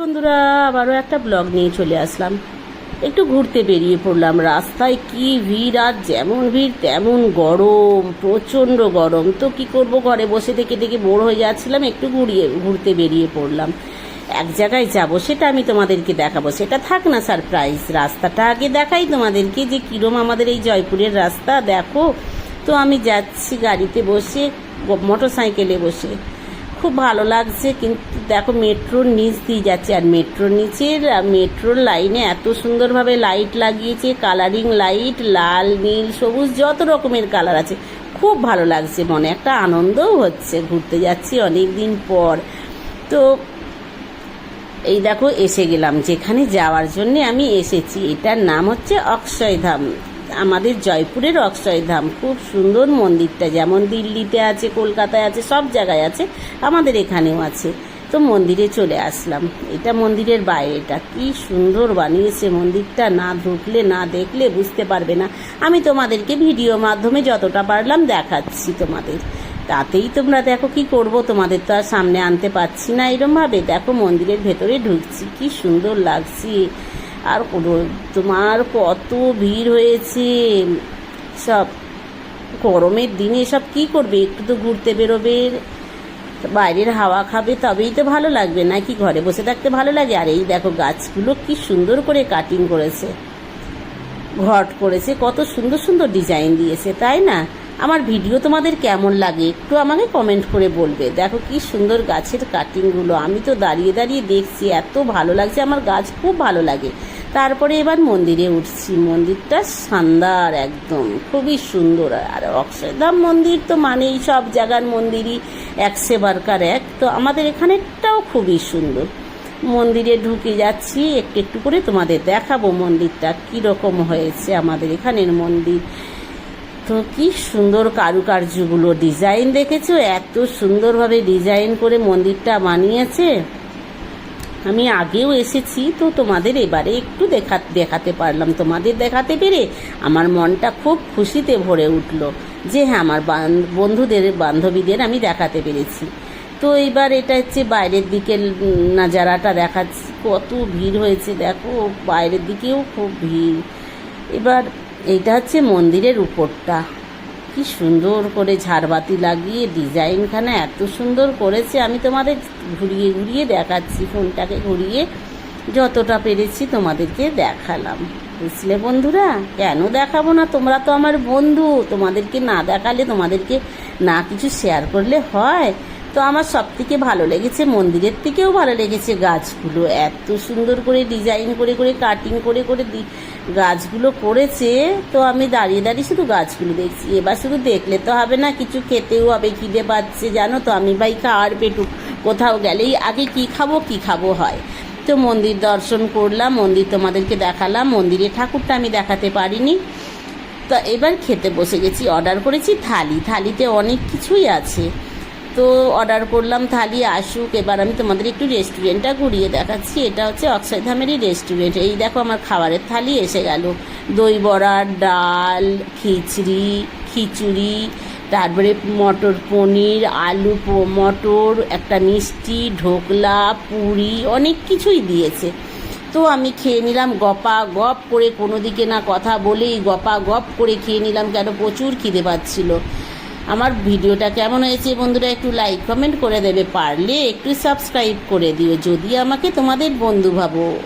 বন্ধুরা, আবারও একটা ব্লগ নিয়ে চলে আসলাম। একটু ঘুরতে বেরিয়ে পড়লাম। রাস্তায় কি ভিড় আর যেমন ভিড়, তেমন গরম, প্রচণ্ড গরম। তো কি করব ঘরে বসে থেকে থেকে বোর হয়ে যাচ্ছিলাম, একটু ঘুরিয়ে, ঘুরতে বেরিয়ে পড়লাম। এক জায়গায় যাব, সেটা আমি তোমাদেরকে দেখাবো। সেটা থাক না সারপ্রাইজ, রাস্তাটা আগে দেখাই তোমাদেরকে যে কিরম আমাদের এই জয়পুরের রাস্তা। দেখো, তো আমি যাচ্ছি গাড়িতে বসে মোটর সাইকেলে বসে। খুব ভালো লাগছে, কিন্তু দেখো মেট্রোর নিচ দিয়ে যাচ্ছে, আর মেট্রোর নিচের মেট্রোর লাইনে এত সুন্দরভাবে লাইট লাগিয়েছে কালারিং লাইট লাল, নীল, সবুজ, যত রকমের কালার আছে। খুব ভালো লাগছে মনে, একটা আনন্দও হচ্ছে, ঘুরতে যাচ্ছি অনেক দিন পর। তো এই দেখো, এসে গেলাম, যেখানে যাওয়ার জন্য আমি এসেছি, এটার নাম হচ্ছে অক্ষয়ধাম। আমাদের জয়পুরের অক্ষয়ধাম খুব সুন্দর মন্দিরটা। যেমন দিল্লিতে আছে, কলকাতায় আছে, সব জায়গায় আছে, আমাদের এখানেও আছে। তো মন্দিরে চলে আসলাম। এটা মন্দিরের বাইরেটা। কি সুন্দর বানিয়েছে মন্দিরটা। না ঢুকলে, না দেখলে বুঝতে পারবে না। আমি তোমাদেরকে ভিডিও মাধ্যমে যতটা পারলাম দেখাচ্ছি তোমাদের। তাতেই তোমরা দেখো কি করব। তোমাদের তো আর সামনে আনতে পারছি না। এরমভাবে দেখো মন্দিরের ভেতরে ঢুকছি। কি সুন্দর লাগছে। আর তোমার কত ভিড় হয়েছে। সব গরমের দিনে সব কি করবে? একটু তো ঘুরতে বেরোবে। বাইরের হাওয়া খাবে, তবেই তো ভালো লাগবে। নাকি ঘরে বসে থাকতে ভালো লাগে? আর এই দেখো, গাছগুলো কি সুন্দর করে কাটিং করেছে। ঘট করেছে, কত সুন্দর সুন্দর ডিজাইন দিয়েছে, তাই না? আমার ভিডিও তোমাদের কেমন লাগে একটু আমাকে কমেন্ট করে বলবে। দেখো কি সুন্দর গাছের কাটিংগুলো আমি তো দাঁড়িয়ে দাঁড়িয়ে দেখছি, এত ভালো লাগছে। আমার গাছ খুব ভালো লাগে। তারপরে এবার মন্দিরে উঠছি। মন্দিরটা শানদার একদম, খুবই সুন্দর। আর অক্ষয়ধাম মন্দির তো মানেই সব জায়গার মন্দিরই এক সেবারকার এক। তো আমাদের এখানেরটাও খুবই সুন্দর। মন্দিরে ঢুকে যাচ্ছি, একটু একটু করে তোমাদের দেখাবো মন্দিরটা কীরকম হয়েছে আমাদের এখানের মন্দির। তো কি সুন্দর কারুকার্যগুলো। ডিজাইন দেখেছ? এত সুন্দরভাবে ডিজাইন করে মন্দিরটা বানিয়েছে। আমি আগেও এসেছি, তো তোমাদের এবারে একটু দেখা, দেখাতে পারলাম। তোমাদের দেখাতে পেরে আমার মনটা খুব খুশিতে ভরে উঠল যে হ্যাঁ আমার বান- বন্ধুদের, বান্ধবীদের আমি দেখাতে পেরেছি। তো এবার এটা হচ্ছে বাইরের দিকের নাজারাটা দেখাচ্ছি। কত ভিড় হয়েছে, দেখো, বাইরের দিকেও খুব ভিড়। এবার এটা হচ্ছে মন্দিরের উপরটা। কি সুন্দর করে ঝাড়বাতি লাগিয়ে ডিজাইনখানা এত সুন্দর করেছে। আমি তোমাদের ঘুরিয়ে ঘুরিয়ে দেখাচ্ছি, ফোনটাকে ঘুরিয়ে যতটা পেরেছি তোমাদেরকে দেখালাম। বুঝলে বন্ধুরা? কেন দেখাবো না? তোমরা তো আমার বন্ধু। তোমাদেরকে না দেখালে তোমাদেরকে না কিছু শেয়ার করলে হয়। তো আমার সব থেকে ভালো লেগেছে, মন্দিরের থেকেও ভালো লেগেছে গাছগুলো। এত সুন্দর করে ডিজাইন করে করে কাটিং করে করে গাছগুলো করেছে, তো আমি দাঁড়িয়ে দাঁড়িয়ে শুধু গাছগুলো দেখছি। এবার শুধু দেখলে তো হবে না, কিছু খেতেও হবে, খিদে পাচ্ছে, জানো তো? আমি ভাই খাওয়ার পেটু, কোথাও গেলেই আগে কি খাব কি খাব হয়। তো মন্দির দর্শন করলাম, মন্দির তোমাদেরকে দেখালাম, মন্দিরে ঠাকুরটা আমি দেখাতে পারিনি। তো এবার খেতে বসে গেছি অর্ডার করেছি থালি। থালিতে অনেক কিছুই আছে। তো অর্ডার করলাম, থালি আসুক, এবার আমি তোমাদের একটু রেস্টুরেন্টটা ঘুরিয়ে দেখাচ্ছি। এটা হচ্ছে অক্ষয়ধামেরই রেস্টুরেন্ট এই দেখো আমার খাবারের থালি এসে গেল। দই বড়া, ডাল, খিচড়ি, খিচুড়ি, তারপরে মটর পনির, আলু মটর, একটা মিষ্টি, ঢোকলা, পুরি, অনেক কিছুই দিয়েছে। তো আমি খেয়ে নিলাম গপা গপ করে কোনো দিকে না কথা বলেই গপা গপ করে খেয়ে নিলাম কেন? প্রচুর খিদে পাচ্ছিল। আমার ভিডিওটা কেমন হয়েছে বন্ধুরা একটু লাইক কমেন্ট করে দেবে, পারলে একটু সাবস্ক্রাইব করে দিও, যদি আমাকে তোমাদের বন্ধু ভাবো।